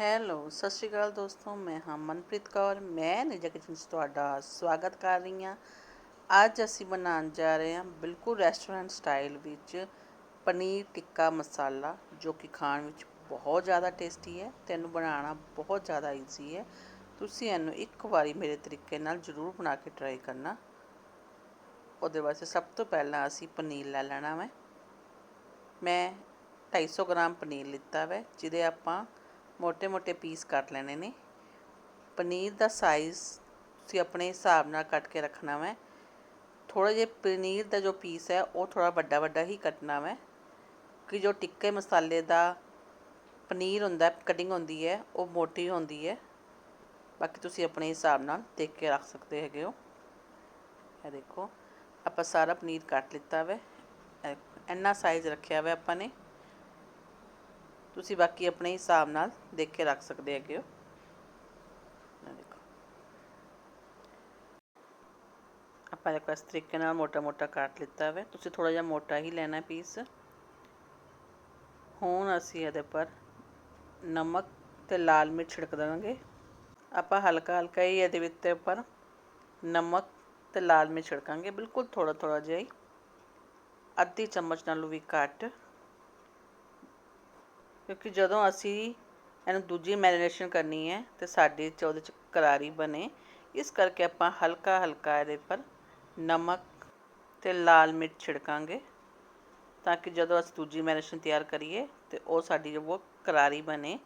Hello, ਸਤਿ ਸ਼੍ਰੀ ਅਕਾਲ ਦੋਸਤੋ, ਮੈਂ ਹਾਂ ਮਨਪ੍ਰੀਤ ਕੌਰ, ਮੈਂ ਨਿਜਾ ਕਿਚਨ 'ਚ ਤੁਹਾਡਾ ਸਵਾਗਤ ਕਰ ਰਹੀ ਹਾਂ। ਅੱਜ ਅਸੀਂ ਬਣਾਉਣ ਜਾ ਰਹੇ ਹਾਂ ਬਿਲਕੁਲ ਰੈਸਟੋਰੈਂਟ ਸਟਾਈਲ ਵਿੱਚ ਪਨੀਰ ਟਿੱਕਾ ਮਸਾਲਾ, ਜੋ ਕਿ ਖਾਣ ਵਿੱਚ ਬਹੁਤ ਜ਼ਿਆਦਾ ਟੇਸਟੀ ਹੈ ਤੇ ਇਹਨੂੰ ਬਣਾਉਣਾ ਬਹੁਤ ਜ਼ਿਆਦਾ ਈਜ਼ੀ ਹੈ। ਤੁਸੀਂ ਇਹਨੂੰ ਇੱਕ ਵਾਰੀ ਮੇਰੇ ਤਰੀਕੇ ਨਾਲ ਜ਼ਰੂਰ ਬਣਾ ਕੇ ਟਰਾਈ ਕਰਨਾ। ਉਹਦੇ ਵਾਸਤੇ ਸਭ ਤੋਂ ਪਹਿਲਾਂ ਅਸੀਂ ਪਨੀਰ ਲੈ ਲੈਣਾ ਵਾ। ਮੈਂ 250 ਗ੍ਰਾਮ ਪਨੀਰ ਲਿੱਤਾ ਵੈ, ਜਿਹਦੇ ਆਪਾਂ ਮੋਟੇ ਮੋਟੇ ਪੀਸ ਕੱਟ ਲੈਣੇ ਨੇ। ਪਨੀਰ ਦਾ ਸਾਈਜ਼ ਤੁਸੀਂ ਆਪਣੇ ਹਿਸਾਬ ਨਾਲ ਕੱਟ ਕੇ ਰੱਖਣਾ ਹੈ ਥੋੜਾ ਜਿਹਾ ਪਨੀਰ ਦਾ ਜੋ ਪੀਸ ਹੈ, ਉਹ ਥੋੜਾ ਵੱਡਾ ਵੱਡਾ ਹੀ ਕੱਟਣਾ ਹੈ ਕਿ ਜੋ ਟਿੱਕੇ ਮਸਾਲੇ ਦਾ ਪਨੀਰ ਹੁੰਦਾ ਕਟਿੰਗ ਹੁੰਦੀ ਹੈ, ਉਹ ਮੋਟੀ ਹੁੰਦੀ ਹੈ। ਬਾਕੀ ਤੁਸੀਂ ਆਪਣੇ ਹਿਸਾਬ ਨਾਲ ਦੇਖ ਕੇ ਰੱਖ ਸਕਦੇ ਹੈਗੇ ਹੋ। ਇਹ ਦੇਖੋ, ਆਪਾਂ ਸਾਰਾ ਪਨੀਰ ਕੱਟ ਲਿੱਤਾ ਵੇ। ਇੰਨਾ ਸਾਈਜ਼ ਰੱਖਿਆ ਹੋਇਆ ਆਪਾਂ ਨੇ। ਤੁਸੀਂ ਬਾਕੀ ਆਪਣੇ ਹਿਸਾਬ ਨਾਲ ਦੇਖ ਕੇ ਰੱਖ ਸਕਦੇ ਹੈਗੇ ਹੋ। ਆਪਾਂ ਦੇਖੋ ਇਸ ਤਰੀਕੇ ਨਾਲ ਮੋਟਾ ਮੋਟਾ ਕੱਟ ਲਿੱਤਾ ਹੋਵੇ ਤੁਸੀਂ ਥੋੜਾ ਜਿਹਾ ਮੋਟਾ ਹੀ ਲੈਣਾ ਪੀਸ ਹੁਣ ਅਸੀਂ ਇਹਦੇ ਪਰ ਨਮਕ ਤੇ ਲਾਲ ਮਿਰਚ ਛਿੜਕ ਦੇਵਾਂਗੇ। ਆਪਾਂ ਹਲਕਾ ਹਲਕਾ ਹੀ ਇਹਦੇ ਵਿੱਚ ਉੱਪਰ ਨਮਕ ਤੇ ਲਾਲ ਮਿਰਚ ਛਿੜਕਾਂਗੇ। ਬਿਲਕੁਲ ਥੋੜਾ ਥੋੜਾ ਜਿਹਾ ਹੀ। ਅੱਧੀ ਚਮਚ ਨਾਲੋਂ ਵੀ ਘੱਟ। ਕਿਉਂਕਿ ਜਦੋਂ ਅਸੀਂ ਇਹਨੂੰ ਦੂਜੀ ਮੈਰੀਨੇਸ਼ਨ ਕਰਨੀ ਹੈ ਤੇ ਸਾਡੇ ਚ ਉਹਦੇ ਚ ਕਰਾਰੀ ਬਣੇ, ਇਸ ਕਰਕੇ ਆਪਾਂ ਹਲਕਾ ਹਲਕਾ ਇਹਦੇ ਪਰ ਨਮਕ ਤੇ ਲਾਲ ਮਿਰਚ ਛਿੜਕਾਂਗੇ ਤਾਂ ਕਿ ਜਦੋਂ ਅਸੀਂ ਦੂਜੀ ਮੈਰੀਨੇਸ਼ਨ ਤਿਆਰ ਕਰੀਏ ਤੇ ਉਹ ਸਾਡੀ ਜੋ ਕਰਾਰੀ ਬਣੇ।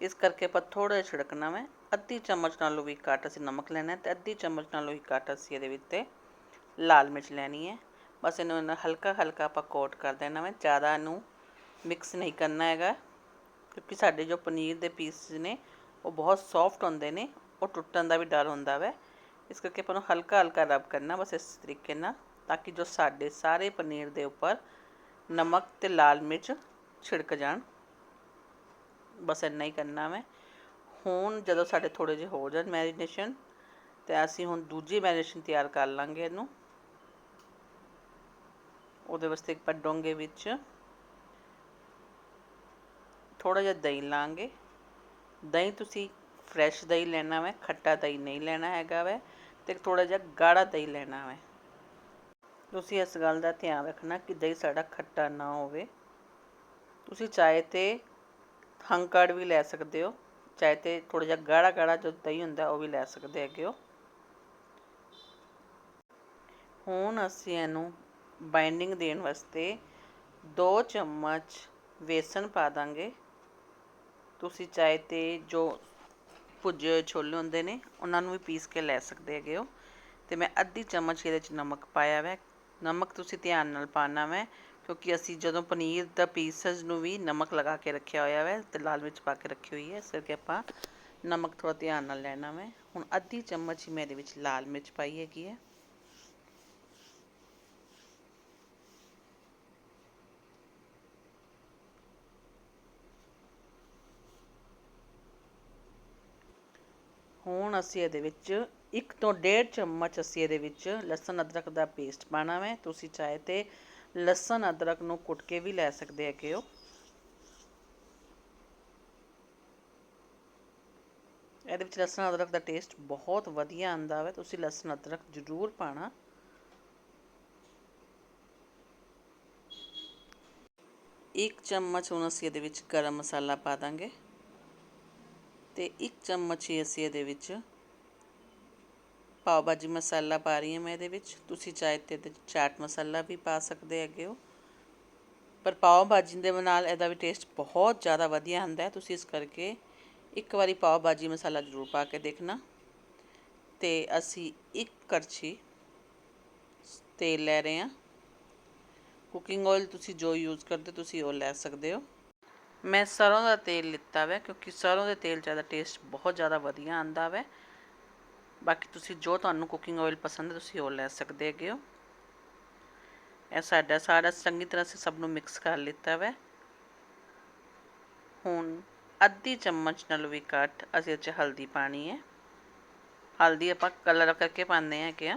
ਇਸ ਕਰਕੇ ਆਪਾਂ ਥੋੜਾ ਜਿਹਾ ਛਿੜਕਣਾ ਹੈ ਅੱਧੀ ਚਮਚ ਨਾਲੋਂ ਵੀ ਘੱਟ ਅਸੀਂ ਨਮਕ ਲੈਣਾ ਤੇ ਅੱਧੀ ਚਮਚ ਨਾਲੋਂ ਵੀ ਘੱਟ ਅਸੀਂ ਇਹਦੇ ਵਿੱਚ ਤੇ ਲਾਲ ਮਿਰਚ ਲੈਣੀ ਹੈ। ਬਸ ਇਹਨੂੰ ਹਲਕਾ ਹਲਕਾ ਆਪਾਂ ਕੋਟ ਕਰ ਦੇਣਾ ਹੈ ਜ਼ਿਆਦਾ ਇਹਨੂੰ ਮਿਕਸ ਨਹੀਂ ਕਰਨਾ ਹੈਗਾ। ਕਿਉਂਕਿ ਸਾਡੇ ਜੋ ਪਨੀਰ ਦੇ ਪੀਸ ਨੇ, ਉਹ ਬਹੁਤ ਸੌਫਟ ਹੁੰਦੇ ਨੇ, ਉਹ ਟੁੱਟਣ ਦਾ ਵੀ ਡਰ ਹੁੰਦਾ ਵੈ। ਇਸ ਕਰਕੇ ਆਪਾਂ ਨੂੰ ਹਲਕਾ ਹਲਕਾ ਰਬ ਕਰਨਾ, ਬਸ ਇਸ ਤਰੀਕੇ ਨਾਲ, ਤਾਂ ਕਿ ਜੋ ਸਾਡੇ ਸਾਰੇ ਪਨੀਰ ਦੇ ਉੱਪਰ ਨਮਕ ਤੇ ਲਾਲ ਮਿਰਚ ਛਿੜਕ ਜਾਣ। ਬਸ ਇੰਨਾ ਹੀ ਕਰਨਾ ਮੈਂ। ਹੁਣ ਜਦੋਂ ਸਾਡੇ ਥੋੜੇ ਜਿਹੇ ਹੋ ਜਾਣ ਮੈਰੀਨੇਸ਼ਨ ਤੇ ਅਸੀਂ ਹੁਣ ਦੂਜੀ ਮੈਰੀਨੇਸ਼ਨ ਤਿਆਰ ਕਰ ਲਾਂਗੇ ਇਹਨੂੰ। ਉਹਦੇ ਵਾਸਤੇ ਇੱਕ ਡੋਂਗੇ ਵਿੱਚ। ਥੋੜਾ ਜਿਹਾ ਦਹੀਂ ਲਾਂਗੇ। ਦਹੀਂ ਤੁਸੀਂ ਫਰੈਸ਼ ਦਹੀਂ ਲੈਣਾ ਵੈ, ਖੱਟਾ ਦਹੀਂ ਨਹੀਂ ਲੈਣਾ ਹੈਗਾ ਵੈ ਤੇ ਥੋੜਾ ਜਿਹਾ ਗਾੜਾ ਦਹੀਂ ਲੈਣਾ ਵੈ। ਤੁਸੀਂ ਇਸ ਗੱਲ ਦਾ ਧਿਆਨ ਰੱਖਣਾ ਕਿ ਦਹੀਂ ਸਾਡਾ ਖੱਟਾ ਨਾ ਹੋਵੇ। ਤੁਸੀਂ ਚਾਹੇ ਤੇ ਹੰਕੜ ਵੀ ਲੈ ਸਕਦੇ ਹੋ, ਚਾਹੇ ਤੇ ਥੋੜਾ ਜਿਹਾ ਗਾੜਾ ਗਾੜਾ ਜੋ ਦਹੀਂ ਹੁੰਦਾ ਉਹ ਵੀ ਲੈ ਸਕਦੇ ਹੈਗੇ ਹੋ। ਹੁਣ ਅਸੀਂ ਇਹਨੂੰ ਬਾਈਂਡਿੰਗ ਦੇਣ ਵਾਸਤੇ 2 ਚਮਚ ਵੇਸਣ ਪਾ ਦਾਂਗੇ। ਤੁਸੀਂ ਚਾਹੇ ਤੇ ਜੋ ਭੁੱਜੇ ਹੋਏ ਛੋਲੇ ਹੁੰਦੇ ਨੇ, ਉਹਨਾਂ ਨੂੰ ਵੀ ਪੀਸ ਕੇ ਲੈ ਸਕਦੇ ਹੈਗੇ ਹੋ। ਤੇ ਮੈਂ ਅੱਧੀ ਚਮਚ ਇਹਦੇ ਚ ਨਮਕ ਪਾਇਆ ਵੈ। ਨਮਕ ਤੁਸੀਂ ਧਿਆਨ ਨਾਲ ਪਾਣਾ ਵੈ, ਕਿਉਂਕਿ ਅਸੀਂ ਜਦੋਂ ਪਨੀਰ ਦਾ ਪੀਸਸ ਨੂੰ ਵੀ ਨਮਕ ਲਗਾ ਕੇ ਰੱਖਿਆ ਹੋਇਆ ਵੈ ਤੇ ਲਾਲ ਮਿਰਚ ਪਾ ਕੇ ਰੱਖੀ ਹੋਈ ਹੈ, ਇਸ ਕਰਕੇ ਆਪਾਂ ਨਮਕ ਥੋੜਾ ਧਿਆਨ ਨਾਲ ਲੈਣਾ ਵੈ। ਹੁਣ ਅੱਧੀ ਚਮਚ ਹੀ ਮੈਂ ਇਹਦੇ ਵਿੱਚ ਲਾਲ ਮਿਰਚ ਪਾਈ ਹੈਗੀ ਹੈ। ਹੁਣ ਅਸੀਂ ਇਹਦੇ ਵਿੱਚ ਇੱਕ ਤੋਂ ਡੇਢ ਚਮਚ ਅਸੀਂ ਇਹਦੇ ਵਿੱਚ ਲਸਣ ਅਦਰਕ ਦਾ ਪੇਸਟ ਪਾਣਾ ਹੈ ਤੁਸੀਂ ਚਾਹੇ ਤੇ ਲਸਣ ਅਦਰਕ ਨੂੰ ਕੁੱਟ ਕੇ ਵੀ ਲੈ ਸਕਦੇ ਹੈਗੇ ਹੋ। ਇਹਦੇ ਵਿੱਚ ਲਸਣ ਅਦਰਕ ਦਾ ਟੇਸਟ ਬਹੁਤ ਵਧੀਆ ਆਂਦਾ ਹੈ ਤੁਸੀਂ ਲਸਣ ਅਦਰਕ ਜ਼ਰੂਰ ਪਾਣਾ ਇੱਕ ਚਮਚ ਹੁਣ ਅਸੀਂ ਇਹਦੇ ਵਿੱਚ ਗਰਮ ਮਸਾਲਾ ਪਾ ਦਾਂਗੇ। ਤੇ ਇੱਕ ਚਮਚ ਹੀ ਅਸੀਂ ਇਹਦੇ ਵਿੱਚ ਪਾਓ ਭਾਜੀ ਮਸਾਲਾ ਪਾ ਰਹੀ ਹਾਂ ਮੈਂ ਇਹਦੇ ਵਿੱਚ। ਤੁਸੀਂ ਚਾਹੇ ਤੇ ਚਾਟ ਮਸਾਲਾ ਵੀ ਪਾ ਸਕਦੇ ਹੈਗੇ ਹੋ। ਪਰ ਪਾਓ ਭਾਜੀ ਦੇ ਨਾਲ ਇਹਦਾ ਵੀ ਟੇਸਟ ਬਹੁਤ ਜ਼ਿਆਦਾ ਵਧੀਆ ਆਉਂਦਾ ਹੈ। ਤੁਸੀਂ ਇਸ ਕਰਕੇ ਇੱਕ ਵਾਰੀ ਪਾਓ ਭਾਜੀ ਮਸਾਲਾ ਜ਼ਰੂਰ ਪਾ ਕੇ ਦੇਖਣਾ। ਤੇ ਅਸੀਂ ਇੱਕ ਕੜਛੀ ਤੇਲ ਲੈ ਰਹੇ ਹਾਂ। ਕੁਕਿੰਗ ਆਇਲ ਤੁਸੀਂ ਜੋ ਯੂਜ਼ ਕਰਦੇ ਤੁਸੀਂ ਉਹ ਲੈ ਸਕਦੇ ਹੋ। ਮੈਂ ਸਰੋਂ ਦਾ ਤੇਲ ਲਿੱਤਾ ਵੈ, ਕਿਉਂਕਿ ਸਰੋਂ ਦੇ ਤੇਲ ਜ਼ਿਆਦਾ ਟੇਸਟ ਬਹੁਤ ਜ਼ਿਆਦਾ ਵਧੀਆ ਆਂਦਾ ਵੈ। ਬਾਕੀ ਤੁਸੀਂ ਜੋ ਤੁਹਾਨੂੰ ਕੁਕਿੰਗ ਆਇਲ ਪਸੰਦ ਹੈ, ਤੁਸੀਂ ਉਹ ਲੈ ਸਕਦੇ ਹੈਗੇ ਹੋ। ਇਹ ਸਾਡਾ ਸਾਰਾ ਚੰਗੀ ਤਰ੍ਹਾਂ ਸੇ ਸਭ ਨੂੰ ਮਿਕਸ ਕਰ ਲਿੱਤਾ ਵੈ। ਹੁਣ ਅੱਧੀ ਚਮਚ ਨਾਲ ਵੀ ਘੱਟ ਅਸੀਂ ਇਹ 'ਚ ਹਲਦੀ ਪਾਣੀ ਹੈ। ਹਲਦੀ ਆਪਾਂ ਕਲਰ ਕਰਕੇ ਪਾਉਂਦੇ ਹਾਂ ਕਿ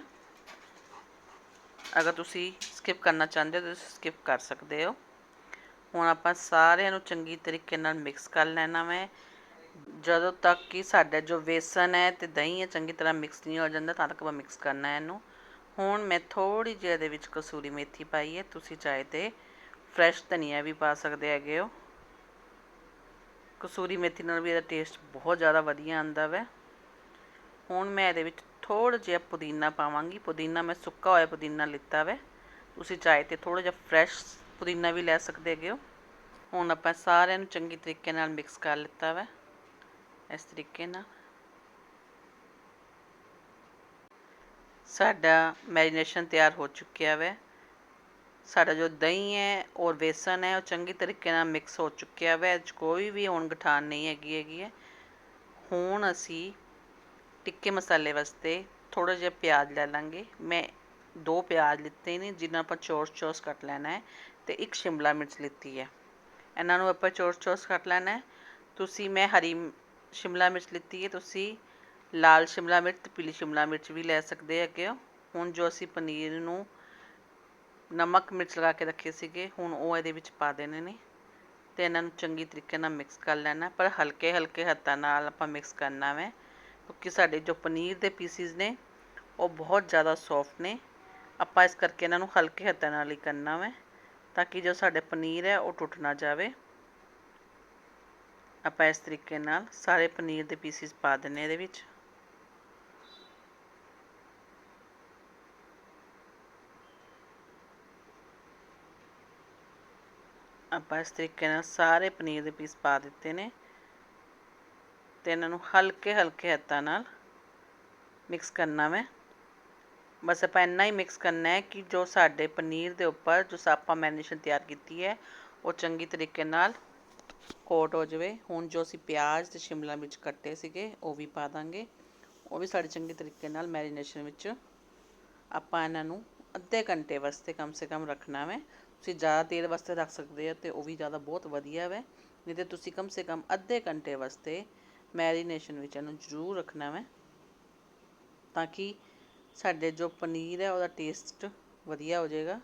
ਅਗਰ ਤੁਸੀਂ ਸਕਿਪ ਕਰਨਾ ਚਾਹੁੰਦੇ ਹੋ, ਤਾਂ ਤੁਸੀਂ ਸਕਿਪ ਕਰ ਸਕਦੇ ਹੋ। ਹੁਣ ਆਪਾਂ ਸਾਰਿਆਂ ਨੂੰ ਚੰਗੀ ਤਰੀਕੇ ਨਾਲ ਮਿਕਸ ਕਰ ਲੈਣਾ ਵੈ। ਜਦੋਂ ਤੱਕ ਕਿ ਸਾਡਾ ਜੋ ਵੇਸਨ ਹੈ ਤੇ ਦਹੀਂ ਹੈ, ਚੰਗੀ ਤਰ੍ਹਾਂ ਮਿਕਸ ਨਹੀਂ ਹੋ ਜਾਂਦਾ, ਤਾਂ ਤੱਕ ਆਪਾਂ ਮਿਕਸ ਕਰਨਾ ਹੈ ਇਹਨੂੰ। ਹੁਣ ਮੈਂ ਥੋੜੀ ਜਿਹੀ ਇਹਦੇ ਵਿੱਚ ਕਸੂਰੀ ਮੇਥੀ ਪਾਈ ਹੈ। ਤੁਸੀਂ ਚਾਹੇ ਤੇ ਫਰੈਸ਼ ਧਨੀਆ ਵੀ ਪਾ ਸਕਦੇ ਹੈਗੇ ਹੋ। ਕਸੂਰੀ ਮੇਥੀ ਨਾਲ ਵੀ ਇਹਦਾ ਟੇਸਟ ਬਹੁਤ ਜ਼ਿਆਦਾ ਵਧੀਆ ਆਉਂਦਾ ਵੈ। ਹੁਣ ਮੈਂ ਇਹਦੇ ਵਿੱਚ ਥੋੜਾ ਜਿਹਾ ਪੁਦੀਨਾ ਪਾਵਾਂਗੀ। ਪੁਦੀਨਾ ਮੈਂ ਸੁੱਕਾ ਹੋਇਆ ਪੁਦੀਨਾ ਲਿੱਤਾ ਵੈ। ਤੁਸੀਂ ਚਾਹੇ ਤੇ ਥੋੜਾ ਜਿਹਾ ਫਰੈਸ਼ ਪੁਦੀਨਾ ਵੀ ਲੈ ਸਕਦੇ ਹੈਗੇ ਹੋ। ਹੁਣ ਆਪਾਂ ਸਾਰਿਆਂ ਨੂੰ ਚੰਗੀ ਤਰੀਕੇ ਨਾਲ ਮਿਕਸ ਕਰ ਲਿੱਤਾ ਵੈ। ਇਸ ਤਰੀਕੇ ਨਾਲ। ਸਾਡਾ ਮੈਰੀਨੇਸ਼ਨ ਤਿਆਰ ਹੋ ਚੁੱਕਿਆ ਵੈ। ਸਾਡਾ ਜੋ ਦਹੀਂ ਹੈ, ਔਰ ਵੇਸਨ ਹੈ, ਉਹ ਚੰਗੀ ਤਰੀਕੇ ਨਾਲ ਮਿਕਸ ਹੋ ਚੁੱਕਿਆ ਵੈ। ਇਹ 'ਚ ਕੋਈ ਵੀ ਹੁਣ ਗਠਾਨ ਨਹੀਂ ਹੈਗੀ ਹੈਗੀ ਹੈ। ਹੁਣ ਅਸੀਂ ਟਿੱਕੇ ਮਸਾਲੇ ਵਾਸਤੇ ਥੋੜਾ ਜਿਹਾ ਪਿਆਜ਼ ਲੈ ਲਾਂਗੇ। ਮੈਂ ਦੋ ਪਿਆਜ਼ ਲਿੱਤੇ ਨੇ, ਜਿਨ੍ਹਾਂ ਆਪਾਂ ਚੌਰਸ ਚੌਰਸ ਕੱਟ ਲੈਣਾ ਹੈ। ਤੇ ਇੱਕ ਸ਼ਿਮਲਾ ਮਿਰਚ ਲਿੱਤੀ ਹੈ। ਇਹਨਾਂ ਨੂੰ ਆਪਾਂ ਚੋਰਸ ਚੋਰਸ ਕੱਟ ਲੈਣਾ ਹੈ। ਤੁਸੀਂ ਮੈਂ ਹਰੀ ਸ਼ਿਮਲਾ ਮਿਰਚ ਲਿੱਤੀ ਹੈ। ਤੁਸੀਂ ਲਾਲ ਸ਼ਿਮਲਾ ਮਿਰਚ ਤੇ ਪੀਲੀ ਸ਼ਿਮਲਾ ਮਿਰਚ ਵੀ ਲੈ ਸਕਦੇ ਹੈਗੇ ਹੋ। ਹੁਣ ਜੋ ਅਸੀਂ ਪਨੀਰ ਨੂੰ ਨਮਕ ਮਿਰਚ ਲਗਾ ਕੇ ਰੱਖੇ ਸੀਗੇ, ਹੁਣ ਉਹ ਇਹਦੇ ਵਿੱਚ ਪਾ ਦੇਣੇ ਨੇ। ਤੇ ਇਹਨਾਂ ਨੂੰ ਚੰਗੀ ਤਰੀਕੇ ਨਾਲ ਮਿਕਸ ਕਰ ਲੈਣਾ ਪਰ ਹਲਕੇ ਹਲਕੇ ਹੱਥਾਂ ਨਾਲ ਆਪਾਂ ਮਿਕਸ ਕਰਨਾ ਵੈ। ਕਿਉਂਕਿ ਸਾਡੇ ਜੋ ਪਨੀਰ ਦੇ ਪੀਸਿਸ ਨੇ, ਉਹ ਬਹੁਤ ਜ਼ਿਆਦਾ ਸੌਫਟ ਨੇ। ਆਪਾਂ ਇਸ ਕਰਕੇ ਇਹਨਾਂ ਨੂੰ ਹਲਕੇ ਹੱਥਾਂ ਨਾਲ ਹੀ ਕਰਨਾ ਵੈ। ਤਾਂ ਕਿ ਜੋ ਸਾਡੇ ਪਨੀਰ ਹੈ, ਉਹ ਟੁੱਟ ਨਾ ਜਾਵੇ। ਆਪਾਂ ਇਸ ਤਰੀਕੇ ਨਾਲ ਸਾਰੇ ਪਨੀਰ ਦੇ ਪੀਸਿਸ ਪਾ ਦਿੰਨੇ ਇਹਦੇ ਵਿੱਚ। ਆਪਾਂ ਇਸ ਤਰੀਕੇ ਨਾਲ ਸਾਰੇ ਪਨੀਰ ਦੇ ਪੀਸ ਪਾ ਦਿੱਤੇ ਨੇ ਤੇ ਇਹਨਾਂ ਨੂੰ ਹਲਕੇ ਹਲਕੇ ਹੱਥਾਂ ਨਾਲ ਮਿਕਸ ਕਰਨਾ ਮੈਂ। ਬਸ ਆਪਾਂ ਇੰਨਾ ਹੀ ਮਿਕਸ ਕਰਨਾ ਹੈ ਕਿ ਜੋ ਸਾਡੇ ਪਨੀਰ ਦੇ ਉੱਪਰ ਜੋ ਆਪਾਂ ਮੈਰੀਨੇਸ਼ਨ ਤਿਆਰ ਕੀਤੀ ਹੈ, ਉਹ ਚੰਗੀ ਤਰੀਕੇ ਨਾਲ ਕੋਟ ਹੋ ਜਾਵੇ। ਹੁਣ ਜੋ ਅਸੀਂ ਪਿਆਜ਼ ਤੇ ਸ਼ਿਮਲਾ ਮਿਰਚ ਕੱਟੇ ਸੀਗੇ, ਉਹ ਵੀ ਪਾ ਦਾਂਗੇ। ਉਹ ਵੀ ਸਾਡੇ ਚੰਗੇ ਤਰੀਕੇ ਨਾਲ ਮੈਰੀਨੇਸ਼ਨ ਵਿੱਚ ਆਪਾਂ ਇਹਨਾਂ ਨੂੰ ਅੱਧੇ ਘੰਟੇ ਵਾਸਤੇ ਕਮ ਸੇ ਕਮ ਰੱਖਣਾ ਹੈ ਤੁਸੀਂ ਜ਼ਿਆਦਾ ਦੇਰ ਵਾਸਤੇ ਰੱਖ ਸਕਦੇ ਹੋ ਤੇ ਉਹ ਵੀ ਜ਼ਿਆਦਾ ਬਹੁਤ ਵਧੀਆ ਹੈ ਨਹੀਂ ਤੇ ਤੁਸੀਂ ਕਮ ਸੇ ਕਮ ਅੱਧੇ ਘੰਟੇ ਵਾਸਤੇ ਮੈਰੀਨੇਸ਼ਨ ਵਿੱਚ ਇਹਨੂੰ ਜ਼ਰੂਰ ਰੱਖਣਾ ਹੈ ਤਾਂ ਕਿ ਸਾਡੇ ਜੋ ਪਨੀਰ ਹੈ, ਉਹਦਾ ਟੇਸਟ ਵਧੀਆ ਹੋ ਜਾਏਗਾ।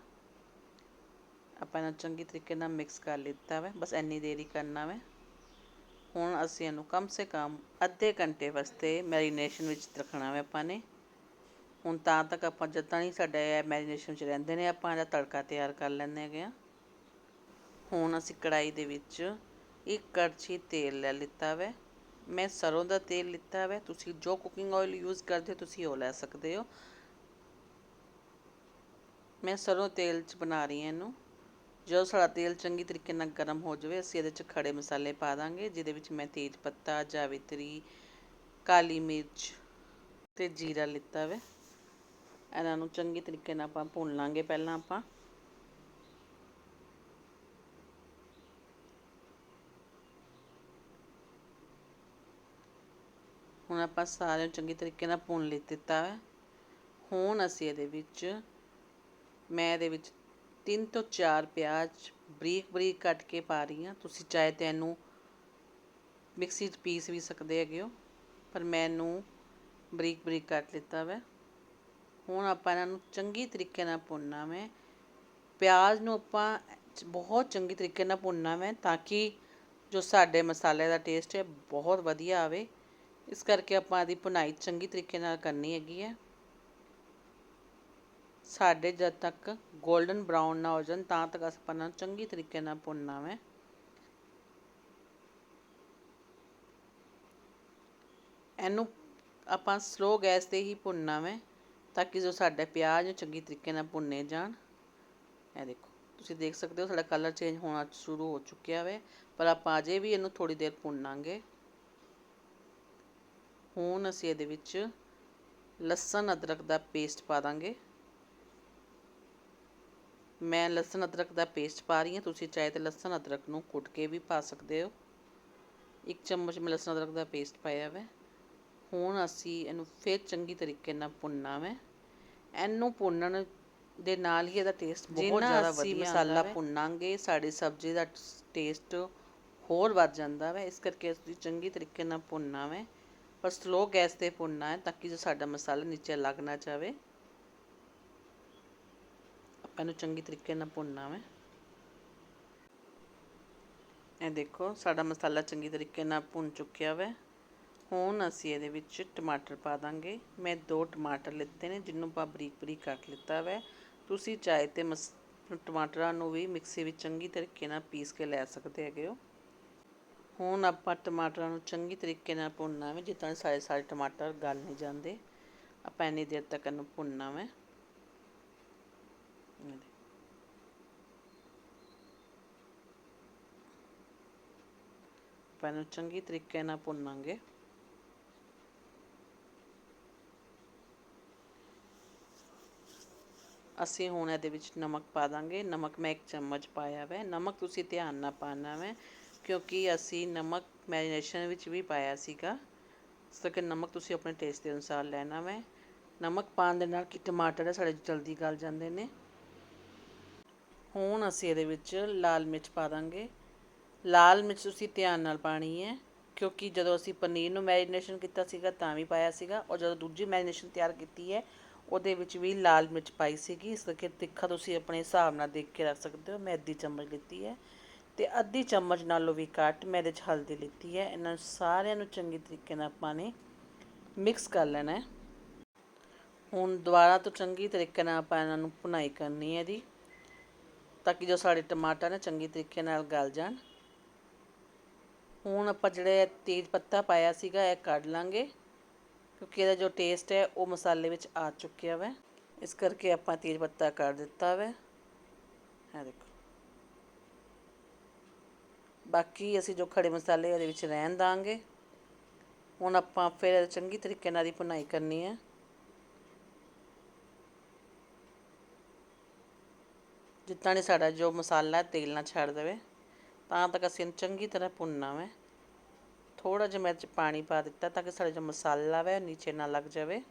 ਆਪਾਂ ਇਹਨੂੰ ਚੰਗੀ ਤਰੀਕੇ ਨਾਲ ਮਿਕਸ ਕਰ ਲਿੱਤਾ ਵਾ, ਬਸ ਇੰਨੀ ਦੇਰ ਹੀ ਕਰਨਾ ਵਾ। ਹੁਣ ਅਸੀਂ ਇਹਨੂੰ ਕਮ ਸੇ ਕਮ ਅੱਧੇ ਘੰਟੇ ਵਾਸਤੇ ਮੈਰੀਨੇਸ਼ਨ ਵਿੱਚ ਰੱਖਣਾ ਵਾ ਆਪਾਂ ਨੇ। ਹੁਣ ਤਾਂ ਤੱਕ ਆਪਾਂ ਜਦ ਤੱਕ ਨਹੀਂ ਸਾਡਾ ਮੈਰੀਨੇਸ਼ਨ ਵਿੱਚ ਰਹਿੰਦੇ ਨੇ, ਆਪਾਂ ਇਹਦਾ ਤੜਕਾ ਤਿਆਰ ਕਰ ਲੈਂਦੇ ਹੈਗੇ ਆ। ਹੁਣ ਅਸੀਂ ਕੜਾਈ ਦੇ ਵਿੱਚ ਇੱਕ ਕੜਛੀ ਤੇਲ ਲੈ ਲਿੱਤਾ ਵਾ। ਮੈਂ ਸਰੋਂ ਦਾ ਤੇਲ ਲਿੱਤਾ ਵਾ ਤੁਸੀਂ ਜੋ ਕੁਕਿੰਗ ਆਇਲ ਯੂਜ਼ ਕਰਦੇ ਹੋ, ਤੁਸੀਂ ਉਹ ਲੈ ਸਕਦੇ ਹੋ। ਮੈਂ ਸਰੋਂ ਤੇਲ 'ਚ ਬਣਾ ਰਹੀ ਹਾਂ ਇਹਨੂੰ। ਜਦੋਂ ਸਾਡਾ ਤੇਲ ਚੰਗੀ ਤਰੀਕੇ ਨਾਲ ਗਰਮ ਹੋ ਜਾਵੇ, ਅਸੀਂ ਇਹਦੇ 'ਚ ਖੜੇ ਮਸਾਲੇ ਪਾ ਦਾਂਗੇ, ਜਿਹਦੇ ਵਿੱਚ ਮੈਂ ਤੇਜ ਪੱਤਾ, ਜਾਵਿਤਰੀ, ਕਾਲੀ ਮਿਰਚ ਤੇ ਜੀਰਾ ਲਿੱਤਾ ਵੇ ਇਹਨਾਂ ਨੂੰ ਚੰਗੀ ਤਰੀਕੇ ਨਾਲ ਆਪਾਂ ਭੁੰਨ ਲਾਂਗੇ ਪਹਿਲਾਂ ਆਪਾਂ। ਹੁਣ ਆਪਾਂ ਸਾਰਿਆਂ ਨੂੰ ਚੰਗੀ ਤਰੀਕੇ ਨਾਲ ਭੁੰਨ ਲਿ ਦਿੱਤਾ ਹੈ। ਹੁਣ ਅਸੀਂ ਇਹਦੇ ਵਿੱਚ, ਮੈਂ ਇਹਦੇ ਵਿੱਚ ਤਿੰਨ ਤੋਂ ਚਾਰ ਪਿਆਜ਼ ਬਰੀਕ ਬਰੀਕ ਕੱਟ ਕੇ ਪਾ ਰਹੀ ਹਾਂ। ਤੁਸੀਂ ਚਾਹੇ ਤਾਂ ਇਹਨੂੰ ਮਿਕਸੀ 'ਚ ਪੀਸ ਵੀ ਸਕਦੇ ਹੈਗੇ ਹੋ, ਪਰ ਮੈਂ ਇਹਨੂੰ ਬਰੀਕ ਬਰੀਕ ਕੱਟ ਲਿੱਤਾ ਵੈ। ਹੁਣ ਆਪਾਂ ਇਹਨਾਂ ਨੂੰ ਚੰਗੀ ਤਰੀਕੇ ਨਾਲ ਭੁੰਨਣਾ ਵੈ। ਪਿਆਜ਼ ਨੂੰ ਆਪਾਂ ਬਹੁਤ ਚੰਗੀ ਤਰੀਕੇ ਨਾਲ ਭੁੰਨਣਾ ਵੈ ਤਾਂ ਕਿ ਜੋ ਸਾਡੇ ਮਸਾਲੇ ਦਾ ਟੇਸਟ ਹੈ, ਬਹੁਤ ਵਧੀਆ ਆਵੇ। ਇਸ ਕਰਕੇ ਆਪਾਂ ਇਹਦੀ ਭੁਨਾਈ ਚੰਗੀ ਤਰੀਕੇ ਨਾਲ ਕਰਨੀ ਹੈਗੀ ਹੈ। ਸਾਡੇ ਜਦ ਤੱਕ 골ਡਨ ਬਰਾਊਨ ਨਾ ਹੋ ਜਾਣ, ਤਾਂ ਤੱਕ ਆਪਾਂ ਨੂੰ ਚੰਗੀ ਤਰੀਕੇ ਨਾਲ ਭੁੰਨਣਾ ਹੈ ਇਹਨੂੰ ਆਪਾਂ ਸਲੋ ਗੈਸ ਤੇ ਹੀ ਭੁੰਨਣਾ ਹੈ ਤਾਂ ਕਿ ਜੋ ਸਾਡੇ ਪਿਆਜ਼ ਚੰਗੀ ਤਰੀਕੇ ਨਾਲ ਭੁੰਨੇ ਜਾਣ। ਇਹ ਦੇਖੋ, ਤੁਸੀਂ ਦੇਖ ਸਕਦੇ ਹੋ ਸਾਡਾ ਕਲਰ ਚੇਂਜ ਹੋਣਾ ਸ਼ੁਰੂ ਹੋ ਚੁੱਕਿਆ ਹੈ ਪਰ ਆਪਾਂ ਅਜੇ ਵੀ ਇਹਨੂੰ ਥੋੜੀ ਦੇਰ ਭੁੰਨਾਂਗੇ। ਹੁਣ ਅਸੀਂ ਇਹਦੇ ਵਿੱਚ ਲਸਣ ਅਦਰਕ ਦਾ ਪੇਸਟ ਪਾ ਦਾਂਗੇ। ਮੈਂ ਲਸਣ ਅਦਰਕ ਦਾ ਪੇਸਟ ਪਾ ਰਹੀ ਹਾਂ। ਤੁਸੀਂ ਚਾਹੇ ਤਾਂ ਲਸਣ ਅਦਰਕ ਨੂੰ ਕੁੱਟ ਕੇ ਵੀ ਪਾ ਸਕਦੇ ਹੋ। ਇੱਕ ਚਮਚ ਮੈਂ ਲਸਣ ਅਦਰਕ ਦਾ ਪੇਸਟ ਪਾਇਆ ਹੈ ਹੁਣ ਅਸੀਂ ਇਹਨੂੰ ਫਿਰ ਚੰਗੀ ਤਰੀਕੇ ਨਾਲ ਭੁੰਨਣਾ ਹੈ ਇਹਨੂੰ ਭੁੰਨਣ ਦੇ ਨਾਲ ਹੀ ਇਹਦਾ ਟੇਸਟ ਬਹੁਤ ਜ਼ਿਆਦਾ ਵਧੀਆ ਮਸਾਲਾ ਭੁੰਨਾਂਗੇ ਸਾਡੀ ਸਬਜ਼ੀ ਦਾ ਟੇਸਟ ਹੋਰ ਵੱਧ ਜਾਂਦਾ ਹੈ ਇਸ ਕਰਕੇ ਅਸੀਂ ਚੰਗੀ ਤਰੀਕੇ ਨਾਲ ਭੁੰਨਣਾ ਹੈ ਪਰ ਸਲੋ ਗੈਸ ਤੇ ਭੁੰਨਣਾ ਹੈ ਤਾਂ ਕਿ ਜੋ ਸਾਡਾ ਮਸਾਲਾ ਨੀਚੇ ਲੱਗ ਨਾ ਜਾਵੇ। ਆਪਾਂ ਨੂੰ ਚੰਗੀ ਤਰੀਕੇ ਨਾਲ ਭੁੰਨਣਾ ਹੈ ਇਹ ਦੇਖੋ, ਸਾਡਾ ਮਸਾਲਾ ਚੰਗੀ ਤਰੀਕੇ ਨਾਲ ਭੁੰਨ ਚੁੱਕਿਆ ਵੈ। ਹੁਣ ਅਸੀਂ ਇਹਦੇ ਵਿੱਚ ਟਮਾਟਰ ਪਾ ਦਾਂਗੇ। ਮੈਂ ਦੋ ਟਮਾਟਰ ਲਿੱਤੇ ਨੇ ਜਿਹਨੂੰ ਆਪਾਂ ਬਰੀਕ ਬਰੀਕ ਕੱਟ ਲਿੱਤਾ ਵੈ। ਤੁਸੀਂ ਚਾਹੇ ਤੇ ਮਸ, ਟਮਾਟਰਾਂ ਨੂੰ ਵੀ ਮਿਕਸੀ ਵਿੱਚ ਚੰਗੀ ਤਰੀਕੇ ਨਾਲ ਪੀਸ ਕੇ ਲੈ ਸਕਦੇ ਹੈਗੇ ਹੋ। ਹੁਣ ਆਪਾਂ ਟਮਾਟਰਾਂ ਨੂੰ ਚੰਗੀ ਤਰੀਕੇ ਨਾਲ ਭੁੰਨਣਾ ਵੇ, ਜਿੱਦਾਂ ਸਾਰੇ ਸਾਰੇ ਟਮਾਟਰ ਗਲ ਨਹੀਂ ਜਾਂਦੇ। ਆਪਾਂ ਇੰਨੀ ਦੇਰ ਤੱਕ ਇਹਨੂੰ ਭੁੰਨਣਾ ਵੇ। ਆਪਾਂ ਇਹਨੂੰ ਚੰਗੀ ਤਰੀਕੇ ਨਾਲ ਭੁੰਨਾਂਗੇ। ਅਸੀਂ ਹੁਣ ਇਹਦੇ ਵਿੱਚ ਨਮਕ ਪਾ ਦਾਂਗੇ। ਨਮਕ ਮੈਂ ਇੱਕ ਚਮਚ ਪਾਇਆ ਵੈ। ਨਮਕ ਤੁਸੀਂ ਧਿਆਨ ਨਾਲ ਪਾਣਾ ਵੈ। ਕਿਉਂਕਿ ਅਸੀਂ ਨਮਕ ਮੈਰੀਨੇਸ਼ਨ ਵਿੱਚ ਵੀ ਪਾਇਆ ਸੀਗਾ। ਇਸ ਕਰਕੇ ਨਮਕ ਤੁਸੀਂ ਆਪਣੇ ਟੇਸਟ ਦੇ ਅਨੁਸਾਰ ਲੈਣਾ ਵੈ। ਨਮਕ ਪਾਉਣ ਦੇ ਨਾਲ ਕਿ ਟਮਾਟਰ ਹੈ ਸਾਡੇ ਜਲਦੀ ਗਲ ਜਾਂਦੇ ਨੇ। ਹੁਣ ਅਸੀਂ ਇਹਦੇ ਵਿੱਚ ਲਾਲ ਮਿਰਚ ਪਾ ਦਾਂਗੇ। ਲਾਲ ਮਿਰਚ ਤੁਸੀਂ ਧਿਆਨ ਨਾਲ ਪਾਣੀ ਹੈ, ਕਿਉਂਕਿ ਜਦੋਂ ਅਸੀਂ ਪਨੀਰ ਨੂੰ ਮੈਰੀਨੇਸ਼ਨ ਕੀਤਾ ਸੀਗਾ, ਤਾਂ ਵੀ ਪਾਇਆ ਸੀਗਾ। ਔਰ ਜਦੋਂ ਦੂਜੀ ਮੈਰੀਨੇਸ਼ਨ ਤਿਆਰ ਕੀਤੀ ਹੈ, ਉਹਦੇ ਵਿੱਚ ਵੀ ਲਾਲ ਮਿਰਚ ਪਾਈ ਸੀਗੀ। ਇਸ ਕਰਕੇ ਤਿੱਖਾ ਤੁਸੀਂ ਆਪਣੇ ਹਿਸਾਬ ਨਾਲ ਦੇਖ ਕੇ ਰੱਖ ਸਕਦੇ ਹੋ। ਮੈਂ ਅੱਧੀ ਚਮਚ ਲਿੱਤੀ ਹੈ। ਅਤੇ ਅੱਧੀ ਚਮਚ ਨਾਲੋਂ ਵੀ ਘੱਟ ਮੈਂ ਇਹਦੇ 'ਚ ਹਲਦੀ ਲਿੱਤੀ ਹੈ। ਇਹਨਾਂ ਸਾਰਿਆਂ ਨੂੰ ਚੰਗੀ ਤਰੀਕੇ ਨਾਲ ਆਪਾਂ ਨੇ ਮਿਕਸ ਕਰ ਲੈਣਾ ਹੁਣ ਦੁਬਾਰਾ ਤੋਂ ਚੰਗੀ ਤਰੀਕੇ ਨਾਲ ਆਪਾਂ ਇਹਨਾਂ ਨੂੰ ਭੁਨਾਈ ਕਰਨੀ ਹੈ ਇਹਦੀ, ਤਾਂ ਕਿ ਜੋ ਸਾਡੇ ਟਮਾਟਰ ਨੇ ਚੰਗੀ ਤਰੀਕੇ ਨਾਲ ਗਲ ਜਾਣ। ਹੁਣ ਆਪਾਂ ਜਿਹੜੇ ਤੇਜ ਪੱਤਾ ਪਾਇਆ ਸੀਗਾ, ਇਹ ਕੱਢ ਲਾਂਗੇ, ਕਿਉਂਕਿ ਇਹਦਾ ਜੋ ਟੇਸਟ ਹੈ, ਉਹ ਮਸਾਲੇ ਵਿੱਚ ਆ ਚੁੱਕਿਆ ਵੈ। ਇਸ ਕਰਕੇ ਆਪਾਂ ਤੇਜ ਪੱਤਾ ਕੱਢ ਦਿੱਤਾ ਵੈ। ਇਹ ਦੇਖੋ। ਬਾਕੀ ਅਸੀਂ ਜੋ ਖੜੇ ਮਸਾਲੇ ਉਹਦੇ ਵਿੱਚ ਰਹਿਣ ਦਾਂਗੇ। ਹੁਣ ਆਪਾਂ ਫਿਰ ਚੰਗੀ ਤਰੀਕੇ ਨਾਲ ਦੀ ਭੁਨਾਈ ਕਰਨੀ ਹੈ। ਜਿੱਦਾਂ ਨਹੀਂ ਸਾਡਾ ਜੋ ਮਸਾਲਾ ਤੇਲ ਨਾਲ ਛੱਡ ਦੇਵੇ, ਤਾਂ ਤੱਕ ਅਸੀਂ ਇਹਨੂੰ ਚੰਗੀ ਤਰ੍ਹਾਂ ਭੁੰਨਣਾ ਵੈ। ਥੋੜਾ ਜਿਹਾ ਮੈਂ ਚ ਪਾਣੀ ਪਾ ਦਿੱਤਾ ਤਾਂ ਕਿ ਸਾਡਾ ਜੋ ਮਸਾਲਾ ਵੈ ਨੀਚੇ ਨਾ ਲੱਗ ਜਾਵੇ।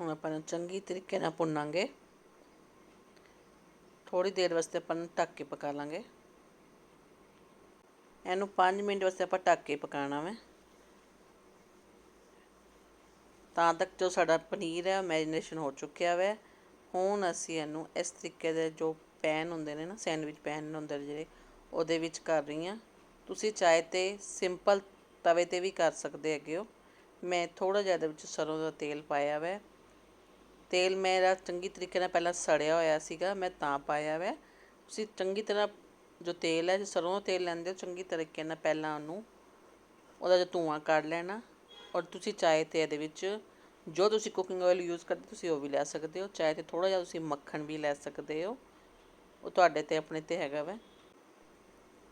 ਹੁਣ ਆਪਾਂ ਨੂੰ ਚੰਗੀ ਤਰੀਕੇ ਨਾਲ ਭੁੰਨਾਂਗੇ। ਥੋੜੀ ਦੇਰ ਵਾਸਤੇ ਆਪਾਂ ਨੂੰ ਢੱਕ ਕੇ ਪਕਾ ਲਾਂਗੇ। ਇਹਨੂੰ 5 ਮਿੰਟ ਵਾਸਤੇ ਆਪਾਂ ਢੱਕ ਕੇ ਪਕਾਉਣਾ ਵੈ। ਤਾਂ ਤੱਕ ਜੋ ਸਾਡਾ ਪਨੀਰ ਹੈ, ਮੈਰੀਨੇਸ਼ਨ ਹੋ ਚੁੱਕਿਆ ਵੈ। ਹੁਣ ਅਸੀਂ ਇਹਨੂੰ ਇਸ ਤਰੀਕੇ ਦੇ ਜੋ ਪੈਨ ਹੁੰਦੇ ਨੇ ਨਾ, ਸੈਂਡਵਿਚ ਪੈਨ ਹੁੰਦੇ ਨੇ ਜਿਹੜੇ, ਉਹਦੇ ਵਿੱਚ ਕਰ ਰਹੀ ਹਾਂ। ਤੁਸੀਂ ਚਾਹੇ ਤੇ ਸਿੰਪਲ ਤਵੇ ਤੇ ਵੀ ਕਰ ਸਕਦੇ ਹੈਗੇ ਹੋ। ਮੈਂ ਥੋੜਾ ਜਿਹਾ ਦੇ ਵਿੱਚ ਸਰੋਂ ਦਾ ਤੇਲ ਪਾਇਆ ਵੈ। ਤੇਲ ਮੇਰਾ ਚੰਗੀ ਤਰੀਕੇ ਨਾਲ ਪਹਿਲਾਂ ਸੜਿਆ ਹੋਇਆ ਸੀਗਾ, ਮੈਂ ਤਾਂ ਪਾਇਆ ਵੈ। ਤੁਸੀਂ ਚੰਗੀ ਤਰ੍ਹਾਂ ਜੋ ਤੇਲ ਹੈ, ਜੇ ਸਰੋਂ ਦਾ ਤੇਲ ਲੈਂਦੇ ਹੋ ਚੰਗੀ ਤਰੀਕੇ ਨਾਲ ਪਹਿਲਾਂ ਉਹਨੂੰ, ਉਹਦਾ ਜੋ ਧੂੰਆਂ ਕੱਢ ਲੈਣਾ ਔਰ ਤੁਸੀਂ ਚਾਹੇ ਤੇ ਇਹਦੇ ਵਿੱਚ ਜੋ ਤੁਸੀਂ ਕੁਕਿੰਗ ਆਇਲ ਯੂਜ਼ ਕਰਦੇ ਤੁਸੀਂ ਉਹ ਵੀ ਲੈ ਸਕਦੇ ਹੋ, ਚਾਹੇ ਤੇ ਥੋੜ੍ਹਾ ਜਿਹਾ ਤੁਸੀਂ ਮੱਖਣ ਵੀ ਲੈ ਸਕਦੇ ਹੋ, ਉਹ ਤੁਹਾਡੇ ਤੇ ਆਪਣੇ ਤੇ ਹੈਗਾ ਵੈ।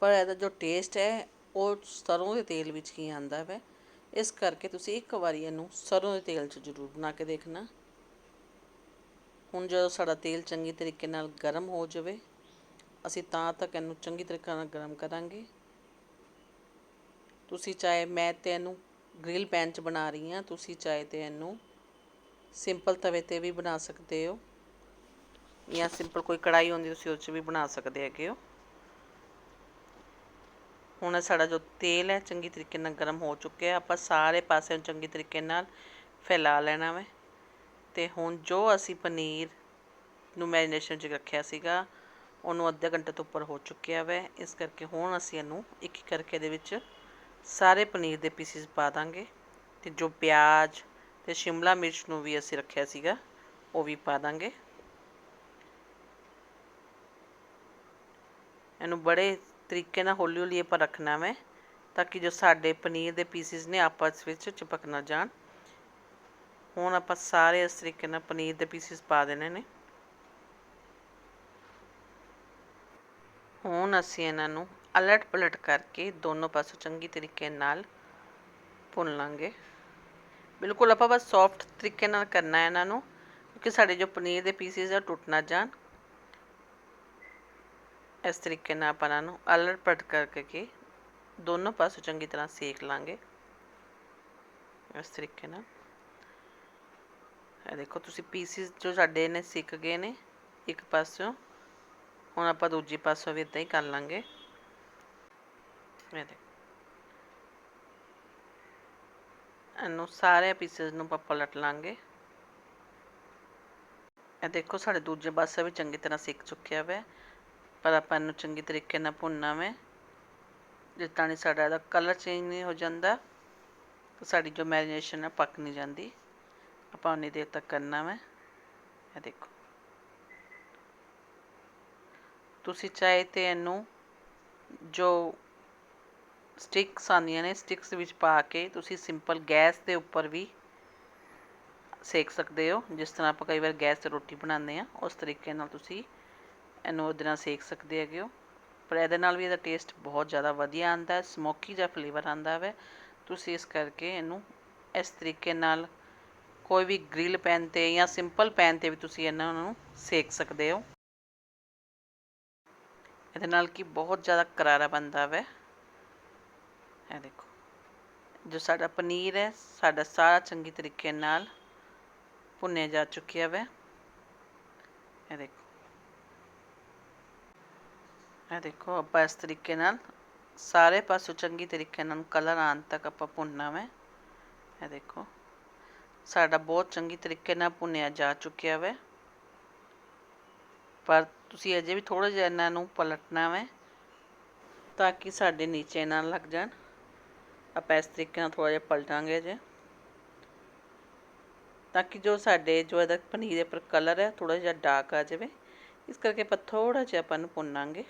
ਪਰ ਇਹਦਾ ਜੋ ਟੇਸਟ ਹੈ, ਉਹ ਸਰੋਂ ਦੇ ਤੇਲ ਵਿੱਚ ਹੀ ਆਂਦਾ ਵੈ। ਇਸ ਕਰਕੇ ਤੁਸੀਂ ਇੱਕ ਵਾਰੀ ਇਹਨੂੰ ਸਰੋਂ ਦੇ ਤੇਲ 'ਚ ਜ਼ਰੂਰ ਬਣਾ ਕੇ ਦੇਖਣਾ। ਹੁਣ ਜਦੋਂ ਸਾਡਾ ਤੇਲ ਚੰਗੀ ਤਰੀਕੇ ਨਾਲ ਗਰਮ ਹੋ ਜਾਵੇ ਅਸੀਂ ਤਾਂ ਤੱਕ ਇਹਨੂੰ ਚੰਗੀ ਤਰੀਕੇ ਨਾਲ ਗਰਮ ਕਰਾਂਗੇ। ਤੁਸੀਂ ਚਾਹੇ ਮੈਂ ਤੇ ਇਹਨੂੰ ਗ੍ਰਿਲ ਪੈਨ 'ਚ ਬਣਾ ਰਹੀ ਹਾਂ, ਤੁਸੀਂ ਚਾਹੇ ਤੇ ਇਹਨੂੰ ਸਿੰਪਲ ਤਵੇ ਤੇ ਵੀ ਬਣਾ ਸਕਦੇ ਹੋ ਜਾਂ ਸਿੰਪਲ ਕੋਈ ਕੜਾਈ ਹੁੰਦੀ, ਤੁਸੀਂ ਉਹ 'ਚ ਵੀ ਬਣਾ ਸਕਦੇ ਹੈਗੇ ਹੋ। ਹੁਣ ਸਾਡਾ ਜੋ ਤੇਲ ਹੈ, ਚੰਗੀ ਤਰੀਕੇ ਨਾਲ ਗਰਮ ਹੋ ਚੁੱਕਿਆ ਆਪਾਂ ਸਾਰੇ ਪਾਸੇ ਨੂੰ ਚੰਗੀ ਤਰੀਕੇ ਨਾਲ ਫੈਲਾ ਲੈਣਾ ਵੇ। ਤੇ ਹੁਣ ਜੋ ਅਸੀਂ ਪਨੀਰ ਨੂੰ ਮੈਰੀਨੇਸ਼ਨ 'ਚ ਰੱਖਿਆ ਸੀਗਾ ਉਹਨੂੰ ਅੱਧੇ ਘੰਟੇ ਤੋਂ ਉੱਪਰ ਹੋ ਚੁੱਕਿਆ ਵੈ। ਇਸ ਕਰਕੇ ਹੁਣ ਅਸੀਂ ਇਹਨੂੰ ਇੱਕ ਇੱਕ ਕਰਕੇ ਦੇ ਵਿੱਚ ਸਾਰੇ ਪਨੀਰ ਦੇ ਪੀਸਿਸ ਪਾ ਦਾਂਗੇ ਤੇ ਜੋ ਪਿਆਜ਼ ਤੇ ਸ਼ਿਮਲਾ ਮਿਰਚ ਨੂੰ ਵੀ ਅਸੀਂ ਰੱਖਿਆ ਸੀਗਾ, ਉਹ ਵੀ ਪਾ ਦਾਂਗੇ। ਇਹਨੂੰ ਬੜੇ ਤਰੀਕੇ ਨਾਲ ਹੌਲੀ ਹੌਲੀ ਆਪਾਂ ਰੱਖਣਾ ਵੈ, ਤਾਂ ਕਿ ਜੋ ਸਾਡੇ ਪਨੀਰ ਦੇ ਪੀਸਿਸ ਨੇ ਆਪਸ ਵਿੱਚ ਚਿਪਕ ਨਾ ਜਾਣ। ਹੁਣ ਆਪਾਂ ਸਾਰੇ ਇਸ ਤਰੀਕੇ ਨਾਲ ਪਨੀਰ ਦੇ ਪੀਸਿਸ ਪਾ ਦੇਣੇ ਨੇ। ਹੁਣ ਅਸੀਂ ਇਹਨਾਂ ਨੂੰ ਅਲਟ ਪਲਟ ਕਰਕੇ ਦੋਨੋਂ ਪਾਸੋਂ ਚੰਗੀ ਤਰੀਕੇ ਨਾਲ ਭੁੰਨ ਲਾਂਗੇ। ਬਿਲਕੁਲ ਆਪਾਂ ਬਸ ਸੌਫਟ ਤਰੀਕੇ ਨਾਲ ਕਰਨਾ ਹੈ ਇਹਨਾਂ ਨੂੰ, ਕਿਉਂਕਿ ਸਾਡੇ ਜੋ ਪਨੀਰ ਦੇ ਪੀਸਿਸ ਆ ਟੁੱਟ ਨਾ ਜਾਣ। ਇਸ ਤਰੀਕੇ ਨਾਲ ਆਪਾਂ ਇਹਨਾਂ ਨੂੰ ਅਲਟ ਪਲਟ ਕਰਕੇ ਦੋਨੋਂ ਪਾਸੋਂ ਚੰਗੀ ਤਰ੍ਹਾਂ ਸੇਕ ਲਾਂਗੇ। ਇਸ ਤਰੀਕੇ ਨਾਲ। ਇਹ ਦੇਖੋ ਤੁਸੀਂ ਪੀਸਿਸ ਜੋ ਸਾਡੇ ਨੇ ਸਿੱਕ ਗਏ ਨੇ ਇੱਕ ਪਾਸਿਓਂ। ਹੁਣ ਆਪਾਂ ਦੂਜੀ ਪਾਸੋਂ ਵੀ ਇਦਾਂ ਹੀ ਕਰ ਲਾਂਗੇ। ਇਹ ਦੇਖੋ। ਇਹਨੂੰ ਸਾਰੇ ਪੀਸਿਸ ਨੂੰ ਆਪਾਂ ਪਲਟ ਲਾਂਗੇ। ਇਹ ਦੇਖੋ, ਸਾਡੇ ਦੂਜੇ ਪਾਸੇ ਵੀ ਚੰਗੀ ਤਰ੍ਹਾਂ ਸਿੱਕ ਚੁੱਕਿਆ ਹੋਇਆ ਪਰ ਆਪਾਂ ਇਹਨੂੰ ਚੰਗੀ ਤਰੀਕੇ ਨਾਲ ਭੁੰਨਣਾ ਵੇ। ਜਿਸ ਨਹੀਂ ਸਾਡਾ ਇਹਦਾ ਕਲਰ ਚੇਂਜ ਨਹੀਂ ਹੋ ਜਾਂਦਾ, ਤਾਂ ਸਾਡੀ ਜੋ ਮੈਰੀਨੇਸ਼ਨ ਹੈ ਪੱਕ ਨਹੀਂ ਜਾਂਦੀ। ਆਪਾਂ ਉਨੀ ਦੇਰ ਤੱਕ ਕਰਨਾ ਵੇ। ਇਹ ਦੇਖੋ। ਤੁਸੀਂ ਚਾਹੇ ਤਾਂ ਇਹਨੂੰ ਜੋ ਸਟਿਕਸ ਆਉਂਦੀਆਂ ਨੇ, ਸਟਿਕਸ ਵਿੱਚ ਪਾ ਕੇ ਤੁਸੀਂ ਸਿੰਪਲ ਗੈਸ ਦੇ ਉੱਪਰ ਵੀ ਸੇਕ ਸਕਦੇ ਹੋ। ਜਿਸ ਤਰ੍ਹਾਂ ਆਪਾਂ ਕਈ ਵਾਰ ਗੈਸ ਤੇ ਰੋਟੀ ਬਣਾਉਂਦੇ ਆ ਉਸ ਤਰੀਕੇ ਨਾਲ ਤੁਸੀਂ ਇਹਨੂੰ ਉਹਦੇ ਨਾਲ ਸੇਕ ਸਕਦੇ ਹੈਗੇ ਹੋ। ਪਰ ਇਹਦੇ ਨਾਲ ਵੀ ਇਹਦਾ ਟੇਸਟ ਬਹੁਤ ਜ਼ਿਆਦਾ ਵਧੀਆ ਆਉਂਦਾ ਹੈ ਸਮੋਕੀ ਜਿਹਾ ਫਲੇਵਰ ਆਉਂਦਾ ਹੈ ਤੁਸੀਂ ਇਸ ਕਰਕੇ ਇਹਨੂੰ ਇਸ ਤਰੀਕੇ ਨਾਲ ਕੋਈ ਵੀ ਗ੍ਰਿਲ ਪੈਨ ਤੇ ਜਾਂ ਸਿੰਪਲ ਪੈਨ ਤੇ ਵੀ ਤੁਸੀਂ ਇਹਨਾਂ ਨੂੰ ਸੇਕ ਸਕਦੇ ਹੋ। ਇਹਦੇ ਨਾਲ ਕੀ ਬਹੁਤ ਜ਼ਿਆਦਾ ਕਰਾਰਾ ਬਣਦਾ ਵੈ। ਇਹ ਦੇਖੋ। ਜੋ ਸਾਡਾ ਪਨੀਰ ਹੈ, ਸਾਡਾ ਸਾਰਾ ਚੰਗੀ ਤਰੀਕੇ ਨਾਲ ਭੁੰਨਿਆ ਜਾ ਚੁੱਕਿਆ ਵੈ। ਇਹ ਦੇਖੋ। ਇਹ ਦੇਖੋ, ਆਪਾਂ ਇਸ ਤਰੀਕੇ ਨਾਲ ਸਾਰੇ ਪਾਸੋਂ ਚੰਗੀ ਤਰੀਕੇ ਨਾਲ ਕਲਰ ਆਉਣ ਤੱਕ ਆਪਾਂ ਭੁੰਨਣਾ ਵੈ। ਇਹ ਦੇਖੋ। ਸਾਡਾ ਬਹੁਤ ਚੰਗੀ ਤਰੀਕੇ ਨਾਲ ਭੁੰਨਿਆ ਜਾ ਚੁੱਕਿਆ ਵੈ। ਪਰ ਤੁਸੀਂ ਅਜੇ ਵੀ ਥੋੜਾ ਜਿਹਾ ਇਹਨਾਂ ਨੂੰ ਪਲਟਣਾ ਵੈ, ਤਾਂ ਕਿ ਸਾਡੇ ਨੀਚੇ ਨਾ ਲੱਗ ਜਾਣ। ਆਪਾਂ ਇਸ ਤਰੀਕੇ ਨਾਲ ਥੋੜਾ ਜਿਹਾ ਪਲਟਾਂਗੇ ਜੇ ਤਾਂ ਕਿ ਜੋ ਸਾਡੇ, ਜੋ ਇਹਦਾ ਪਨੀਰ ਦੇ ਪਰ ਕਲਰ ਹੈ ਥੋੜਾ ਜਿਹਾ ਡਾਰਕ ਆ ਜਾਵੇ। ਇਸ ਕਰਕੇ ਆਪਾਂ ਥੋੜਾ ਜਿਹਾ ਆਪਾਂ ਨੂੰ ਭੁੰਨਾਂਗੇ।